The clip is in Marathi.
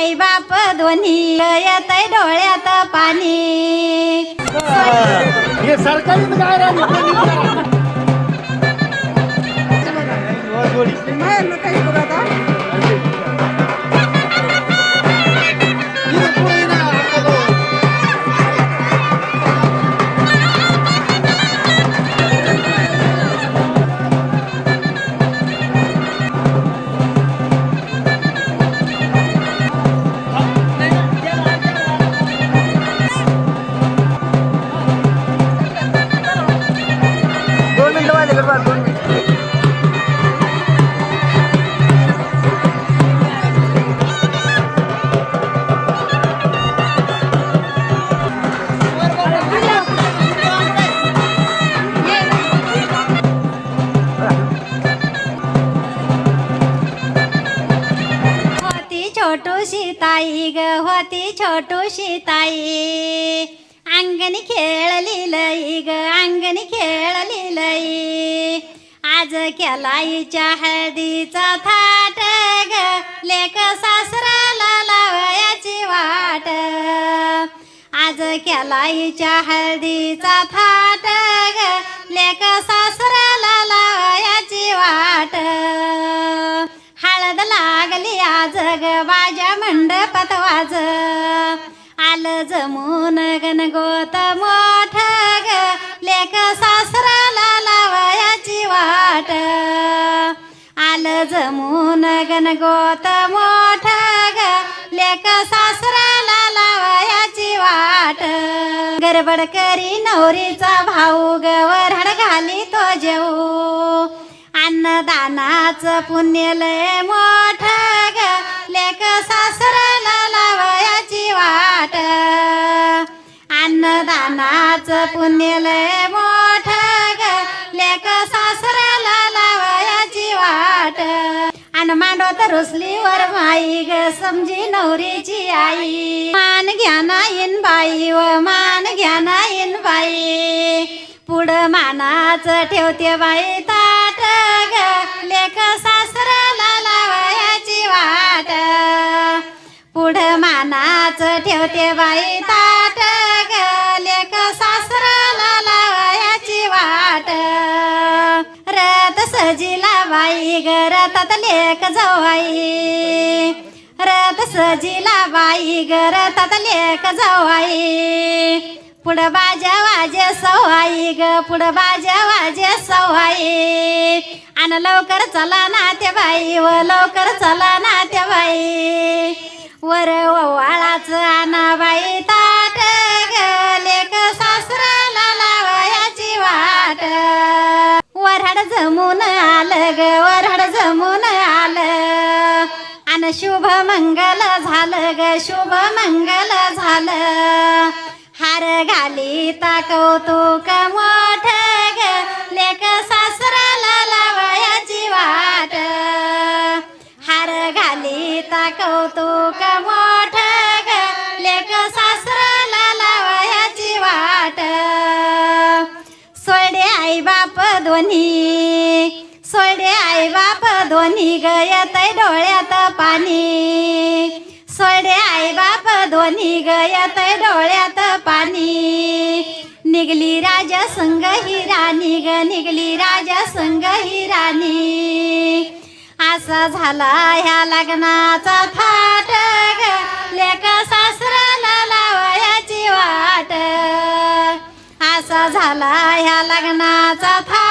आई बाप दोन्ही येत डोळ्यात पाणी. हे सरकारी जाहिरात छोटूशी ताई ग होती छोटूशी ताई. अंगणी खेळली लई ग अंगणी खेळली लई. आज केलाईच्या हळदीचा थाट ग लेक सासराला लावयाची वाट. आज केलाईच्या हळदीचा थाट ग लेक सासराला लावयाची वाट. हळद लागली आज ग बाजा वाज. आलं जमून गणगोत मोठ ग. लेख सासराला लावयाची वाट. आलं जमून गणगोत मोठ ग. लेख सासराला लावयाची वाट. गडबड करी नवरीचा भाऊ गवरण घाली तो जेऊ. अन्नदानाचं पुण्य लय मोठ ग. लेख सासरा पुण्य लय मोठ ग लेक सासऱ्याला लावयाची वाट. आणि मांडवत रुसलीवर माई ग समजी नवरीची आई. मान घ्या ना इन बाई व मान घ्या ना इन बाई. पुढं मानाचं ठेवते बाई ताट ग लेख सासऱ्याला लावयाची वाट. पुढं मानाचं ठेवते बाई ताट बाई ग रतात लेख जावाई. रथ सजीला बाई ग रथात लेख जावाई. पुढं बाजा वाजे सवाई ग पुढं बाजा वाजे सवाई. आणि लवकर चला ना ते बाई व लवकर चला ना ते बाई वर ओवाळाच आणा बाई शुभ मंगल झालं ग शुभ मंगल झालं. हार घाली ता कौतुक मोठ ग लेख सासराला लावयाची वाट. हार घाली ता कौतुक मोठ ग लेख सासराला लावयाची वाट. सोडे आई बाप दोन्ही सोडे आई बाप दोन्ही गयत डोळ्यात पाणी. सोडे आई बाप दोन्ही गयत डोळ्यात पाणी. निघली राजा संग ही राणी ग निघली राजा संग ही राणी. असा झाला ह्या लग्नाचा फाट ग लेक सासराला लावयाची वाट. असा झाला ह्या लग्नाचा फाट